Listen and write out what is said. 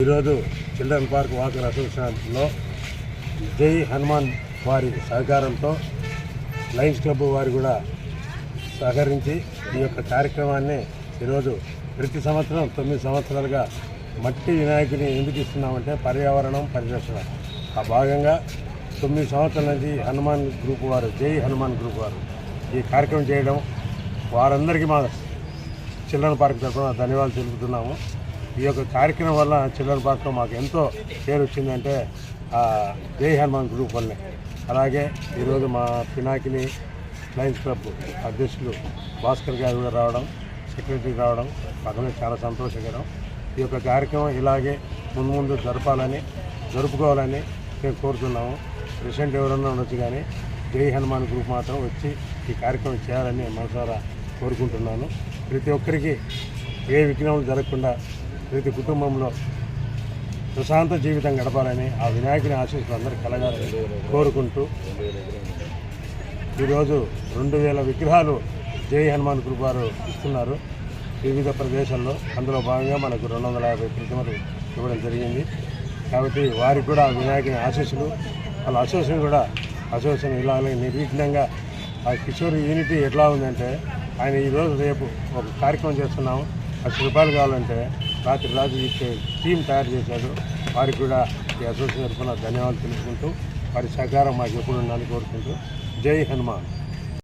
ఈరోజు children park walker అసోసియేషన్లో జై హనుమాన్ వారి సహకారంతో లయన్స్ క్లబ్ వారు కూడా సహకరించి ఈ యొక్క కార్యక్రమాన్ని ఈరోజు ప్రతి సంవత్సరం తొమ్మిది సంవత్సరాలుగా మట్టి వినాయకుని ఎందుకు ఇస్తున్నామంటే పర్యావరణం పరిరక్షణ. ఆ భాగంగా తొమ్మిది సంవత్సరాల నుంచి హనుమాన్ గ్రూప్ వారు జై హనుమాన్ గ్రూప్ వారు ఈ కార్యక్రమం చేయడం వారందరికీ మా చిల్డ్రన్ పార్క్ తరఫున ధన్యవాదాలు తెలుపుతున్నాము. ఈ యొక్క కార్యక్రమం వల్ల చిల్లర పార్క్లో మాకు ఎంతో పేరు వచ్చిందంటే ఆ జై హనుమాన్ గ్రూప్ వల్లనే. అలాగే ఈరోజు మా పినాకిని లయన్స్ క్లబ్ అధ్యక్షులు భాస్కర్ గారు కూడా రావడం సెక్రటరీ రావడం మాకు చాలా సంతోషకరం. ఈ యొక్క కార్యక్రమం ఇలాగే ముందు ముందు జరపాలని జరుపుకోవాలని మేము కోరుతున్నాము. ప్రెసిడెంట్ ఎవరన్నా ఉండొచ్చు కానీ జై హనుమాన్ గ్రూప్ మాత్రం వచ్చి ఈ కార్యక్రమం చేయాలని మనసారా కోరుకుంటున్నాను. ప్రతి ఒక్కరికి ఏ విఘ్నములు జరగకుండా ప్రతి కుటుంబంలో ప్రశాంత జీవితం గడపాలని ఆ వినాయకుని ఆశీస్సులు అందరూ కలగాలని కోరుకుంటూ ఈరోజు రెండు వేల విగ్రహాలు జై హనుమాన్ కృపారు ఇస్తున్నారు. వివిధ ప్రదేశాల్లో అందులో భాగంగా మనకు రెండు వందల యాభై ప్రతిమలు ఇవ్వడం జరిగింది. కాబట్టి వారికి కూడా ఆ వినాయకుని ఆశీస్సులు వాళ్ళ అసోసియేషన్ కూడా అసోసియేషన్ ఇలా నిర్విఘ్నంగా ఆ కిషోర్ యూనిటీ ఎట్లా ఉందంటే ఆయన ఈరోజు రేపు ఒక కార్యక్రమం చేస్తున్నాము. లక్ష రూపాయలు కావాలంటే రాత్రి రాత్రి ఇచ్చే టీం తయారు చేశాడు వారికి కూడా ఈ అసోసియేషన్ తరఫున ధన్యవాదాలు తెలుసుకుంటూ వారి సహకారం మాకు ఎప్పుడు ఉండాలని కోరుకుంటూ. జై హనుమాన్.